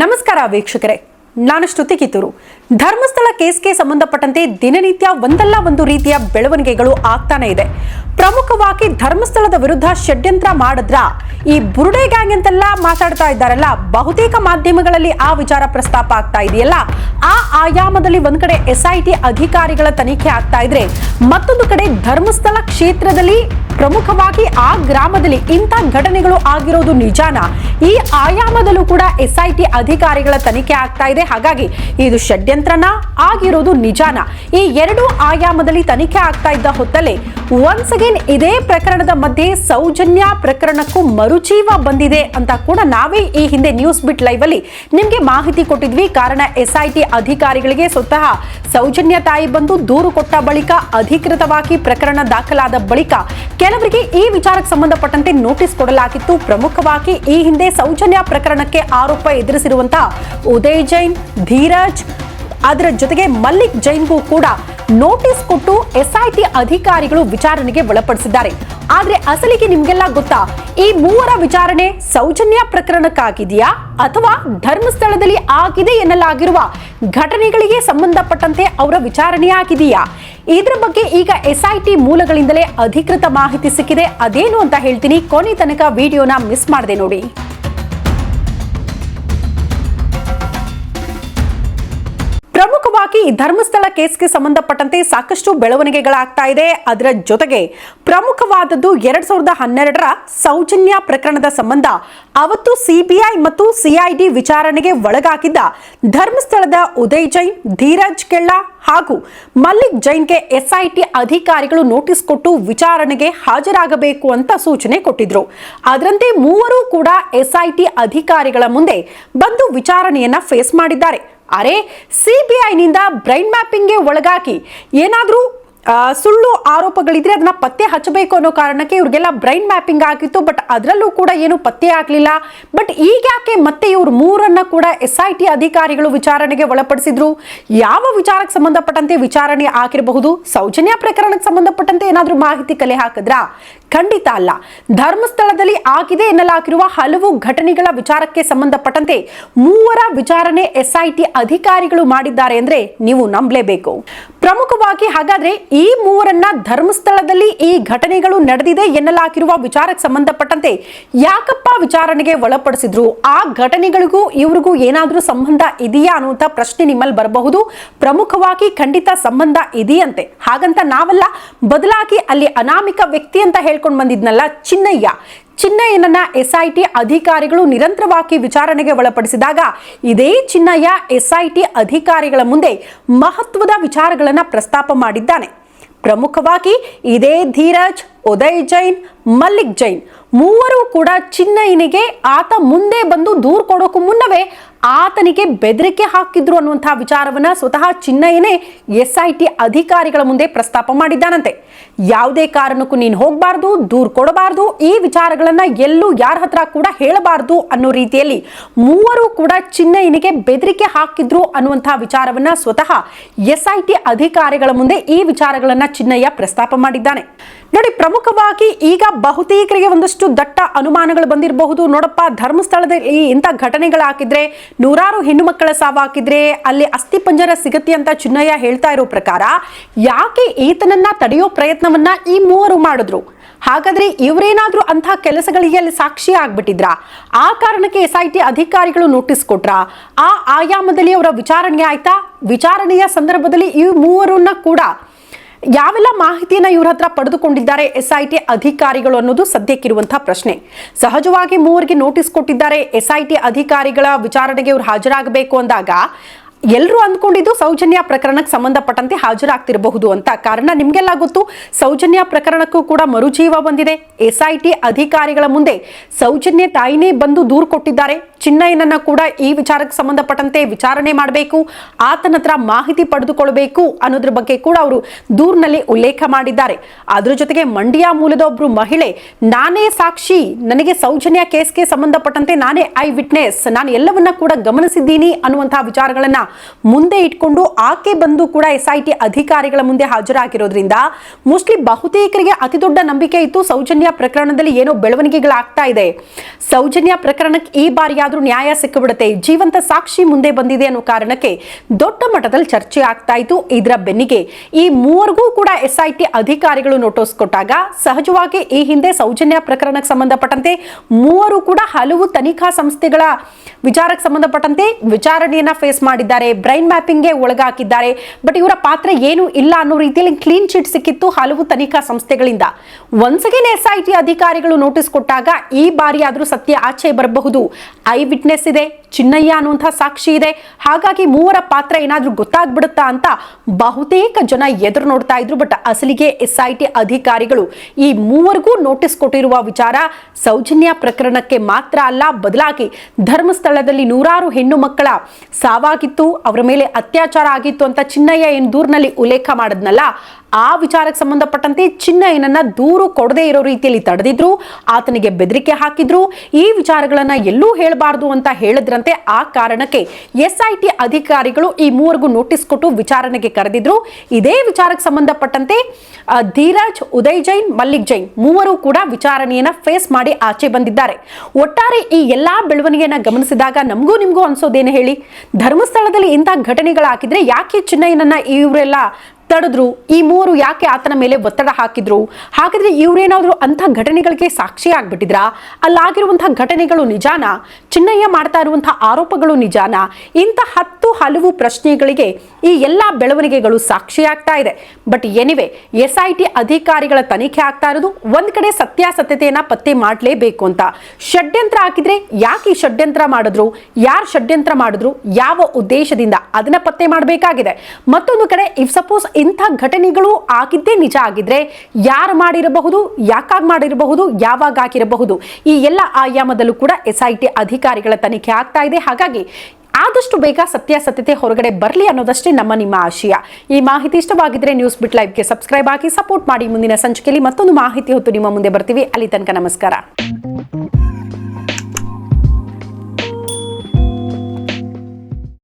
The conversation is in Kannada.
ನಮಸ್ಕಾರ ವೀಕ್ಷಕರೇ ನಾನು ಶ್ರುತಿ ಕಿತ್ತೂರು. ಧರ್ಮಸ್ಥಳ ಕೇಸ್ಗೆ ಸಂಬಂಧಪಟ್ಟಂತೆ ದಿನನಿತ್ಯ ಒಂದಲ್ಲ ಒಂದು ರೀತಿಯ ಬೆಳವಣಿಗೆಗಳು ಆಗ್ತಾನೆ ಇದೆ. ಪ್ರಮುಖವಾಗಿ ಧರ್ಮಸ್ಥಳದ ವಿರುದ್ಧ ಷಡ್ಯಂತ್ರ ಮಾಡಿದ್ರ ಈ ಬುರುಡೆ ಗ್ಯಾಂಗ್ ಅಂತೆಲ್ಲ ಮಾತಾಡ್ತಾ ಇದ್ದಾರಲ್ಲ, ಬಹುತೇಕ ಮಾಧ್ಯಮಗಳಲ್ಲಿ ಆ ವಿಚಾರ ಪ್ರಸ್ತಾಪ ಆಗ್ತಾ ಇದೆಯಲ್ಲ? ಆ ಆಯಾಮದಲ್ಲಿ ಒಂದ್ ಕಡೆ ಎಸ್ಐಟಿ ಅಧಿಕಾರಿಗಳ ತನಿಖೆ ಆಗ್ತಾ ಇದ್ರೆ ಮತ್ತೊಂದು ಕಡೆ ಧರ್ಮಸ್ಥಳ ಕ್ಷೇತ್ರದಲ್ಲಿ ಪ್ರಮುಖವಾಗಿ ಆ ಗ್ರಾಮದಲ್ಲಿ ಇಂಥ ಘಟನೆಗಳು ಆಗಿರೋದು ನಿಜಾನ? ಈ ಆಯಾಮದಲ್ಲೂ ಕೂಡ ಎಸ್ಐಟಿ ಅಧಿಕಾರಿಗಳ ತನಿಖೆ ಆಗ್ತಾ ಇದೆ. ಹಾಗಾಗಿ ಇದು ಷಡ್ಯಂತ್ರನ ಆಗಿರೋದು ನಿಜಾನ. ಈ ಎರಡು ಆಯಾಮದಲ್ಲಿ ತನಿಖೆ ಆಗ್ತಾ ಇದ್ದ ಹೊತ್ತಲ್ಲೇ ಒನ್ಸ್ ಅಗೇನ್ ಇದೇ ಪ್ರಕರಣದ ಮಧ್ಯೆ ಸೌಜನ್ಯ ಪ್ರಕರಣಕ್ಕೂ ಮರುಜೀವ ಬಂದಿದೆ ಅಂತ ಕೂಡ ನಾವೇ ಈ ಹಿಂದೆ ನ್ಯೂಸ್ ಬಿಟ್ ಲೈವ್ ಅಲ್ಲಿ ನಿಮ್ಗೆ ಮಾಹಿತಿ ಕೊಟ್ಟಿದ್ವಿ. ಕಾರಣ ಎಸ್ಐಟಿ ಅಧಿಕಾರಿಗಳಿಗೆ ಸ್ವತಃ ಸೌಜನ್ಯ ತಾಯಿ ಬಂದು ದೂರು ಕೊಟ್ಟ ಬಳಿಕ ಅಧಿಕೃತವಾಗಿ ಪ್ರಕರಣ ದಾಖಲಾದ ಬಳಿಕ ಕೆಲವರಿಗೆ ಈ ವಿಚಾರಕ್ಕೆ ಸಂಬಂಧಪಟ್ಟಂತೆ ನೋಟಿಸ್ ಕೊಡಲಾಗಿತ್ತು. ಪ್ರಮುಖವಾಗಿ ಈ ಹಿಂದೆ ಸೌಜನ್ಯ ಪ್ರಕರಣಕ್ಕೆ ಆರೋಪ ಎದುರಿಸಿರುವಂತಹ ಉದಯ್ ಜೈನ್, ಧೀರಜ್ ಅದರ ಜೊತೆಗೆ ಮಲ್ಲಿಕ್ ಜೈನ್ಗೂ ಕೂಡ ನೋಟಿಸ್ ಕೊಟ್ಟು ಎಸ್ಐಟಿ ಅಧಿಕಾರಿಗಳು ವಿಚಾರಣೆಗೆ ಒಳಪಡಿಸಿದ್ದಾರೆ. ಆದ್ರೆ ಅಸಲಿಗೆ ನಿಮ್ಗೆಲ್ಲ ಗೊತ್ತಾ? ಈ ಮೂವರ ವಿಚಾರಣೆ ಸೌಜನ್ಯ ಪ್ರಕರಣಕ್ಕಾಗಿದೆಯಾ? ಅಥವಾ ಧರ್ಮಸ್ಥಳದಲ್ಲಿ ಆಗಿದೆ ಎನ್ನಲಾಗಿರುವ ಘಟನೆಗಳಿಗೆ ಸಂಬಂಧಪಟ್ಟಂತೆ ಅವರ ವಿಚಾರಣೆ ಆಗಿದೆಯಾ ಇದ್ರ ಬಗ್ಗೆ ಈಗ ಎಸ್ಐಟಿ ಮೂಲಗಳಿಂದಲೇ ಅಧಿಕೃತ ಮಾಹಿತಿ ಸಿಕ್ಕಿದೆ. ಅದೇನು ಅಂತ ಹೇಳ್ತೀನಿ. ಕೊನೆ ತನಕ ವಿಡಿಯೋನ ಮಿಸ್ ಮಾಡದೆ ನೋಡಿ. ಈ ಧರ್ಮಸ್ಥಳ ಕೇಸ್ಗೆ ಸಂಬಂಧಪಟ್ಟಂತೆ ಸಾಕಷ್ಟು ಬೆಳವಣಿಗೆಗಳಾಗ್ತಾ ಇದೆ. ಅದರ ಜೊತೆಗೆ ಪ್ರಮುಖವಾದದ್ದು ಎರಡ್ ಸಾವಿರದ ಹನ್ನೆರಡರ ಸೌಜನ್ಯ ಪ್ರಕರಣದ ಸಂಬಂಧ. ಅವತ್ತು ಸಿಬಿಐ ಮತ್ತು ಸಿಐಡಿ ವಿಚಾರಣೆಗೆ ಒಳಗಾಗಿದ್ದ ಧರ್ಮಸ್ಥಳದ ಉದಯ್ ಜೈನ್, ಧೀರಜ್ ಕೆಳ್ಳ ಹಾಗೂ ಮಲ್ಲಿಕ್ ಜೈನ್ಗೆ ಎಸ್ಐಟಿ ಅಧಿಕಾರಿಗಳು ನೋಟಿಸ್ ಕೊಟ್ಟು ವಿಚಾರಣೆಗೆ ಹಾಜರಾಗಬೇಕು ಅಂತ ಸೂಚನೆ ಕೊಟ್ಟಿದ್ರು. ಅದರಂತೆ ಮೂವರು ಕೂಡ ಎಸ್ಐಟಿ ಅಧಿಕಾರಿಗಳ ಮುಂದೆ ಬಂದು ವಿಚಾರಣೆಯನ್ನ ಫೇಸ್ ಮಾಡಿದ್ದಾರೆ. ಅರೆ ಸಿಬಿಐನಿಂದ ಬ್ರೈನ್ ಮ್ಯಾಪಿಂಗ್ಗೆ ಒಳಗಾಕಿ ಏನಾದರೂ ಸುಳ್ಳು ಆರೋಪಗಳಿದ್ರೆ ಅದನ್ನ ಪತ್ತೆ ಹಚ್ಚಬೇಕು ಅನ್ನೋ ಕಾರಣಕ್ಕೆ ಇವ್ರಿಗೆಲ್ಲ ಬ್ರೈನ್ ಮ್ಯಾಪಿಂಗ್ ಆಗಿತ್ತು ಬಟ್ ಅದರಲ್ಲೂ ಕೂಡ ಏನು ಪತ್ತೆ ಆಗಲಿಲ್ಲ. ಬಟ್ ಈಗ ಯಾಕೆ ಮತ್ತೆ ಇವ್ರು ಮೂರನ್ನ ಕೂಡ ಎಸ್ ಐ ಟಿ ಅಧಿಕಾರಿಗಳು ವಿಚಾರಣೆಗೆ ಒಳಪಡಿಸಿದ್ರು? ಯಾವ ವಿಚಾರಕ್ಕೆ ಸಂಬಂಧಪಟ್ಟಂತೆ ವಿಚಾರಣೆ ಆಗಿರಬಹುದು? ಸೌಜನ್ಯ ಪ್ರಕರಣಕ್ಕೆ ಸಂಬಂಧಪಟ್ಟಂತೆ ಏನಾದರೂ ಮಾಹಿತಿ ಕಲೆ ಹಾಕಿದ್ರಾ? ಖಂಡಿತ ಅಲ್ಲ. ಧರ್ಮಸ್ಥಳದಲ್ಲಿ ಆಗಿದೆ ಎನ್ನಲಾಗಿರುವ ಹಲವು ಘಟನೆಗಳ ವಿಚಾರಕ್ಕೆ ಸಂಬಂಧಪಟ್ಟಂತೆ ಮೂವರ ವಿಚಾರಣೆ ಎಸ್ಐಟಿ ಅಧಿಕಾರಿಗಳು ಮಾಡಿದ್ದಾರೆ ಅಂದ್ರೆ ನೀವು ನಂಬಲೇಬೇಕು. ಪ್ರಮುಖವಾಗಿ ಹಾಗಾದ್ರೆ ಈ ಮೂವರನ್ನ ಧರ್ಮಸ್ಥಳದಲ್ಲಿ ಈ ಘಟನೆಗಳು ನಡೆದಿದೆ ಎನ್ನಲಾಗಿರುವ ವಿಚಾರಕ್ಕೆ ಸಂಬಂಧಪಟ್ಟಂತೆ ಯಾಕಪ್ಪ ವಿಚಾರಣೆಗೆ ಒಳಪಡಿಸಿದ್ರು? ಆ ಘಟನೆಗಳಿಗೂ ಇವರಿಗೂ ಏನಾದರೂ ಸಂಬಂಧ ಇದೆಯಾ ಅನ್ನುವಂಥ ಪ್ರಶ್ನೆ ನಿಮ್ಮಲ್ಲಿ ಬರಬಹುದು. ಪ್ರಮುಖವಾಗಿ ಖಂಡಿತ ಸಂಬಂಧ ಇದೆಯಂತೆ. ಹಾಗಂತ ನಾವೆಲ್ಲ, ಬದಲಾಗಿ ಅಲ್ಲಿ ಅನಾಮಿಕ ವ್ಯಕ್ತಿ ಅಂತ ಹೇಳ್ಕೊಂಡು ಬಂದಿದ್ನಲ್ಲ ಚಿನ್ನಯ್ಯ. ಚಿನ್ನಯ್ಯನನ್ನ ಎಸ್ಐಟಿ ಅಧಿಕಾರಿಗಳು ನಿರಂತರವಾಗಿ ವಿಚಾರಣೆಗೆ ಒಳಪಡಿಸಿದಾಗ ಇದೇ ಚಿನ್ನಯ್ಯ ಎಸ್ಐಟಿ ಅಧಿಕಾರಿಗಳ ಮುಂದೆ ಮಹತ್ವದ ವಿಚಾರಗಳನ್ನ ಪ್ರಸ್ತಾಪ ಮಾಡಿದ್ದಾನೆ. ಪ್ರಮುಖವಾಗಿ ಇದೇ ಧೀರಜ್, ಉದಯ್ ಜೈನ್, ಮಲ್ಲಿಕ್ ಜೈನ್. ಮೂವರು ಕೂಡ ಚಿನ್ನಯ್ಯನಿಗೆ ಆತ ಮುಂದೆ ಬಂದು ದೂರು ಕೊಡೋಕು ಮುನ್ನವೇ ಆತನಿಗೆ ಬೆದರಿಕೆ ಹಾಕಿದ್ರು ಅನ್ನುವಂತಹ ವಿಚಾರವನ್ನ ಸ್ವತಃ ಚಿನ್ನಯ್ಯನೇ ಎಸ್ ಐ ಟಿ ಅಧಿಕಾರಿಗಳ ಮುಂದೆ ಪ್ರಸ್ತಾಪ ಮಾಡಿದ್ದಾನಂತೆ. ಯಾವುದೇ ಕಾರಣಕ್ಕೂ ನೀನು ಹೋಗಬಾರ್ದು, ದೂರು ಕೊಡಬಾರ್ದು, ಈ ವಿಚಾರಗಳನ್ನ ಎಲ್ಲೂ ಯಾರ ಹತ್ರ ಕೂಡ ಹೇಳಬಾರ್ದು ಅನ್ನೋ ರೀತಿಯಲ್ಲಿ ಮೂವರು ಕೂಡ ಚಿನ್ನಯ್ಯನಿಗೆ ಬೆದರಿಕೆ ಹಾಕಿದ್ರು ಅನ್ನುವಂತಹ ವಿಚಾರವನ್ನ ಸ್ವತಃ ಎಸ್ ಐ ಟಿ ಅಧಿಕಾರಿಗಳ ಮುಂದೆ ಈ ವಿಚಾರಗಳನ್ನ ಚಿನ್ನಯ್ಯ ಪ್ರಸ್ತಾಪ ಮಾಡಿದ್ದಾನೆ. ನೋಡಿ, ಪ್ರಮುಖವಾಗಿ ಈಗ ಬಹುತೇಕರಿಗೆ ಒಂದಷ್ಟು ದಟ್ಟ ಅನುಮಾನಗಳು ಬಂದಿರಬಹುದು. ನೋಡಪ್ಪ, ಧರ್ಮಸ್ಥಳದಲ್ಲಿ ಇಂಥ ಘಟನೆಗಳಾಕಿದ್ರೆ ನೂರಾರು ಹೆಣ್ಣು ಮಕ್ಕಳ ಸಾವಾಕಿದ್ರೆ ಅಲ್ಲಿ ಅಸ್ಥಿ ಪಂಜರ ಸಿಗತ್ತೆ ಅಂತ ಚಿನ್ನಯ್ಯ ಹೇಳ್ತಾ ಇರೋ ಪ್ರಕಾರ, ಯಾಕೆ ಈತನನ್ನ ತಡೆಯೋ ಪ್ರಯತ್ನವನ್ನ ಈ ಮೂವರು ಮಾಡಿದ್ರು? ಹಾಗಾದ್ರೆ ಇವರೇನಾದ್ರೂ ಅಂತಹ ಕೆಲಸಗಳಿಗೆ ಅಲ್ಲಿ ಸಾಕ್ಷಿ ಆಗ್ಬಿಟ್ಟಿದ್ರಾ? ಆ ಕಾರಣಕ್ಕೆ ಎಸ್ ಐ ಟಿ ಅಧಿಕಾರಿಗಳು ನೋಟಿಸ್ ಕೊಟ್ರ? ಆ ಆಯಾಮದಲ್ಲಿ ಅವರ ವಿಚಾರಣೆ ಆಯ್ತಾ? ವಿಚಾರಣೆಯ ಸಂದರ್ಭದಲ್ಲಿ ಈ ಮೂವರನ್ನ ಕೂಡ ಯಾವೆಲ್ಲ ಮಾಹಿತಿಯನ್ನ ಇವರ ಹತ್ರ ಪಡೆದುಕೊಂಡಿದ್ದಾರೆ ಎಸ್ ಐ ಟಿ ಅಧಿಕಾರಿಗಳು ಅನ್ನೋದು ಸದ್ಯಕ್ಕಿರುವಂತಹ ಪ್ರಶ್ನೆ. ಸಹಜವಾಗಿ ಮೂವರಿಗೆ ನೋಟಿಸ್ ಕೊಟ್ಟಿದ್ದಾರೆ ಎಸ್ ಐ ಟಿ ಅಧಿಕಾರಿಗಳ ವಿಚಾರಣೆಗೆ ಇವರು ಹಾಜರಾಗಬೇಕು ಅಂದಾಗ ಎಲ್ಲರೂ ಅಂದ್ಕೊಂಡಿದ್ದು ಸೌಜನ್ಯ ಪ್ರಕರಣಕ್ಕೆ ಸಂಬಂಧಪಟ್ಟಂತೆ ಹಾಜರಾಗ್ತಿರಬಹುದು ಅಂತ. ಕಾರಣ ನಿಮ್ಗೆಲ್ಲ ಗೊತ್ತು, ಸೌಜನ್ಯ ಪ್ರಕರಣಕ್ಕೂ ಕೂಡ ಮರುಜೀವ ಬಂದಿದೆ. ಎಸ್ ಐ ಟಿ ಅಧಿಕಾರಿಗಳ ಮುಂದೆ ಸೌಜನ್ಯ ತಾಯಿನೇ ಬಂದು ದೂರು ಕೊಟ್ಟಿದ್ದಾರೆ. ಚಿನ್ನಯ್ಯನನ್ನ ಕೂಡ ಈ ವಿಚಾರಕ್ಕೆ ಸಂಬಂಧಪಟ್ಟಂತೆ ವಿಚಾರಣೆ ಮಾಡಬೇಕು, ಆತನ ಹತ್ರ ಮಾಹಿತಿ ಪಡೆದುಕೊಳ್ಬೇಕು ಅನ್ನೋದ್ರ ಬಗ್ಗೆ ಕೂಡ ಅವರು ದೂರಿನಲ್ಲಿ ಉಲ್ಲೇಖ ಮಾಡಿದ್ದಾರೆ. ಅದ್ರ ಜೊತೆಗೆ ಮಂಡ್ಯ ಮೂಲದ ಒಬ್ರು ಮಹಿಳೆ, ನಾನೇ ಸಾಕ್ಷಿ, ನನಗೆ ಸೌಜನ್ಯ ಕೇಸ್ಗೆ ಸಂಬಂಧಪಟ್ಟಂತೆ ನಾನೇ ಐ ವಿಟ್ನೆಸ್, ನಾನು ಎಲ್ಲವನ್ನ ಕೂಡ ಗಮನಿಸಿದ್ದೀನಿ ಅನ್ನುವಂತಹ ವಿಚಾರಗಳನ್ನ ಮುಂದೆ ಇಟ್ಕೊಂಡು ಆಕೆ ಬಂದು ಕೂಡ ಎಸ್ ಐ ಟಿ ಅಧಿಕಾರಿಗಳ ಮುಂದೆ ಹಾಜರಾಗಿರೋದ್ರಿಂದ ಮೋಸ್ಟ್ಲಿ ಬಹುತೇಕರಿಗೆ ಅತಿ ದೊಡ್ಡ ನಂಬಿಕೆ ಇತ್ತು. ಸೌಜನ್ಯ ಪ್ರಕರಣದಲ್ಲಿ ಏನೋ ಬೆಳವಣಿಗೆಗಳಾಗ್ತಾ ಇದೆ. ಸೌಜನ್ಯ ಪ್ರಕರಣಕ್ಕೆ ಈ ಬಾರಿಯಾದ್ರೂ ನ್ಯಾಯ ಸಿಕ್ಕಿಬಿಡುತ್ತೆ. ಜೀವಂತ ಸಾಕ್ಷಿ ಮುಂದೆ ಬಂದಿದೆ ಅನ್ನೋ ಕಾರಣಕ್ಕೆ ದೊಡ್ಡ ಮಟ್ಟದಲ್ಲಿ ಚರ್ಚೆ ಆಗ್ತಾ ಇತ್ತು. ಇದರ ಬೆನ್ನಿಗೆ ಈ ಮೂವರಿಗೂ ಕೂಡ ಎಸ್ ಐ ಟಿ ಅಧಿಕಾರಿಗಳು ನೋಟಿಸ್ ಕೊಟ್ಟಾಗ ಸಹಜವಾಗಿ ಈ ಹಿಂದೆ ಸೌಜನ್ಯ ಪ್ರಕರಣಕ್ಕೆ ಸಂಬಂಧಪಟ್ಟಂತೆ ಮೂವರು ಕೂಡ ಹಲವು ತನಿಖಾ ಸಂಸ್ಥೆಗಳ ವಿಚಾರಕ್ಕೆ ಸಂಬಂಧಪಟ್ಟಂತೆ ವಿಚಾರಣೆಯನ್ನ ಫೇಸ್ ಮಾಡಿದ್ದಾರೆ. ಬ್ರೈನ್ ಮ್ಯಾಪಿಂಗ್ಗೆ ಒಳಗಾಕಿದ್ದಾರೆ ಬಟ್ ಇವರ ಪಾತ್ರ ಏನು ಇಲ್ಲ ಅನ್ನೋ ರೀತಿಯಲ್ಲಿ ಕ್ಲೀನ್ ಚಿಟ್ ಸಿಕ್ಕಿತ್ತು ಹಲವು ತನಿಖಾ ಸಂಸ್ಥೆಗಳಿಂದ. Once again S I T ಅಧಿಕಾರಿಗಳು ನೋಟಿಸ್ ಕೊಟ್ಟಾಗ ಈ ಬಾರಿ ಆದ್ರೂ ಸತ್ಯ ಆಚೆ ಬರಬಹುದು. ಐ ವಿಟ್ನೆಸ್ ಇದೆ, ಚಿನ್ನಯ್ಯ ಅನ್ನುವಂತಹ ಸಾಕ್ಷಿ ಇದೆ. ಹಾಗಾಗಿ ಮೂವರ ಪಾತ್ರ ಏನಾದ್ರೂ ಗೊತ್ತಾಗ್ಬಿಡುತ್ತಾ ಅಂತ ಬಹುತೇಕ ಜನ ಎದುರು ನೋಡ್ತಾ ಇದ್ರು. ಬಟ್ ಅಸಲಿಗೆ ಎಸ್ ಐ ಟಿ ಅಧಿಕಾರಿಗಳು ಈ ಮೂವರಿಗೂ ನೋಟಿಸ್ ಕೊಟ್ಟಿರುವ ವಿಚಾರ ಸೌಜನ್ಯ ಪ್ರಕರಣಕ್ಕೆ ಮಾತ್ರ ಅಲ್ಲ, ಬದಲಾಗಿ ಧರ್ಮಸ್ಥಳದಲ್ಲಿ ನೂರಾರು ಹೆಣ್ಣು ಮಕ್ಕಳ ಸಾವಾಗಿತ್ತು. ಅವರ ಮೇಲೆ ಅತ್ಯಾಚಾರ ಆಗಿತ್ತು ಅಂತ ಚಿನ್ನಯ್ಯ ಏನು ದೂರಿನಲ್ಲಿ ಉಲ್ಲೇಖ ಮಾಡಿದ್ನಲ್ಲ ಆ ವಿಚಾರಕ್ಕೆ ಸಂಬಂಧಪಟ್ಟಂತೆ ಚಿನ್ನಯ್ಯನನ್ನ ದೂರು ಕೊಡದೇ ಇರೋ ರೀತಿಯಲ್ಲಿ ತಡೆದಿದ್ರು, ಆತನಿಗೆ ಬೆದರಿಕೆ ಹಾಕಿದ್ರು. ಈ ವಿಚಾರಗಳನ್ನ ಎಲ್ಲೂ ಹೇಳಬಾರದು ಅಂತ ಹೇಳಿದ್ರಂತೆ. ಆ ಕಾರಣಕ್ಕೆ ಎಸ್ ಐ ಟಿ ಅಧಿಕಾರಿಗಳು ಈ ಮೂವರಿಗೂ ನೋಟಿಸ್ ಕೊಟ್ಟು ವಿಚಾರಣೆಗೆ ಕರೆದಿದ್ರು. ಇದೇ ವಿಚಾರಕ್ಕೆ ಸಂಬಂಧಪಟ್ಟಂತೆ ಧೀರಾಜ್, ಉದಯ್ ಜೈನ್, ಮಲ್ಲಿಕ್ ಜೈನ್ ಮೂವರು ಕೂಡ ವಿಚಾರಣೆಯನ್ನ ಫೇಸ್ ಮಾಡಿ ಆಚೆ ಬಂದಿದ್ದಾರೆ. ಒಟ್ಟಾರೆ ಈ ಎಲ್ಲಾ ಬೆಳವಣಿಗೆಯನ್ನ ಗಮನಿಸಿದಾಗ ನಮಗೂ ನಿಮಗೂ ಅನ್ಸೋದೇನು ಹೇಳಿ? ಧರ್ಮಸ್ಥಳದಲ್ಲಿ ಇಂಥ ಘಟನೆಗಳಾಕಿದ್ರೆ ಯಾಕೆ ಚಿನ್ನಯ್ಯನನ್ನ ಇವರೆಲ್ಲ ತಡೆದ್ರು ಈ ಮೂವರು ಯಾಕೆ ಆತನ ಮೇಲೆ ಒತ್ತಡ ಹಾಕಿದ್ರು? ಹಾಗಾದ್ರೆ ಇವರೇನಾದರೂ ಅಂಥ ಘಟನೆಗಳಿಗೆ ಸಾಕ್ಷಿ ಆಗ್ಬಿಟ್ಟಿದ್ರಾ? ಅಲ್ಲಾಗಿರುವಂತಹ ಘಟನೆಗಳು ನಿಜಾನ? ಚಿನ್ನಯ್ಯ ಮಾಡ್ತಾ ಇರುವಂತಹ ಆರೋಪಗಳು ನಿಜಾನ? ಇಂಥ ಹತ್ತು ಹಲವು ಪ್ರಶ್ನೆಗಳಿಗೆ ಈ ಎಲ್ಲ ಬೆಳವಣಿಗೆಗಳು ಸಾಕ್ಷಿ ಆಗ್ತಾ ಇದೆ. But anyway S I T ಅಧಿಕಾರಿಗಳ ತನಿಖೆ ಆಗ್ತಾ ಇರೋದು ಒಂದ್ ಕಡೆ ಸತ್ಯಾಸತ್ಯತೆಯನ್ನ ಪತ್ತೆ ಮಾಡಲೇಬೇಕು ಅಂತ. ಷಡ್ಯಂತ್ರ ಹಾಕಿದ್ರೆ ಯಾಕೆ ಈ ಷಡ್ಯಂತ್ರ ಮಾಡಿದ್ರು? ಯಾರು ಷಡ್ಯಂತ್ರ ಮಾಡಿದ್ರು? ಯಾವ ಉದ್ದೇಶದಿಂದ ಅದನ್ನ ಪತ್ತೆ ಮಾಡಬೇಕಾಗಿದೆ? ಮತ್ತೊಂದು ಕಡೆ ಇಫ್ ಸಪೋಸ್ ಇಂಥ ಘಟನೆಗಳು ಆಗಿದ್ದೇ ನಿಜ ಆಗಿದ್ರೆ ಯಾರು ಮಾಡಿರಬಹುದು, ಯಾಕಾಗಿ ಮಾಡಿರಬಹುದು, ಯಾವಾಗ ಹಾಕಿರಬಹುದು ಈ ಎಲ್ಲ ಆಯಾಮದಲ್ಲೂ ಕೂಡ ಎಸ್ ಐ ಟಿ ಅಧಿಕಾರಿಗಳ ತನಿಖೆ ಆಗ್ತಾ ಇದೆ. ಹಾಗಾಗಿ ಆದಷ್ಟು ಬೇಗ ಸತ್ಯಾಸತ್ಯತೆ ಹೊರಗಡೆ ಬರಲಿ ಅನ್ನೋದಷ್ಟೇ ನಮ್ಮ ನಿಮ್ಮ ಆಶಯ. ಈ ಮಾಹಿತಿ ಇಷ್ಟವಾಗಿದ್ರೆ ನ್ಯೂಸ್ ಬಿಟ್ ಲೈವ್ಗೆ ಸಬ್ಸ್ಕ್ರೈಬ್ ಆಗಿ ಸಪೋರ್ಟ್ ಮಾಡಿ ಮುಂದಿನ ಸಂಚಿಕೆಯಲ್ಲಿ ಮತ್ತೊಂದು ಮಾಹಿತಿ ಹೊತ್ತು ನಿಮ್ಮ ಮುಂದೆ ಬರ್ತೀವಿ. ಅಲ್ಲಿ ತನಕ ನಮಸ್ಕಾರ.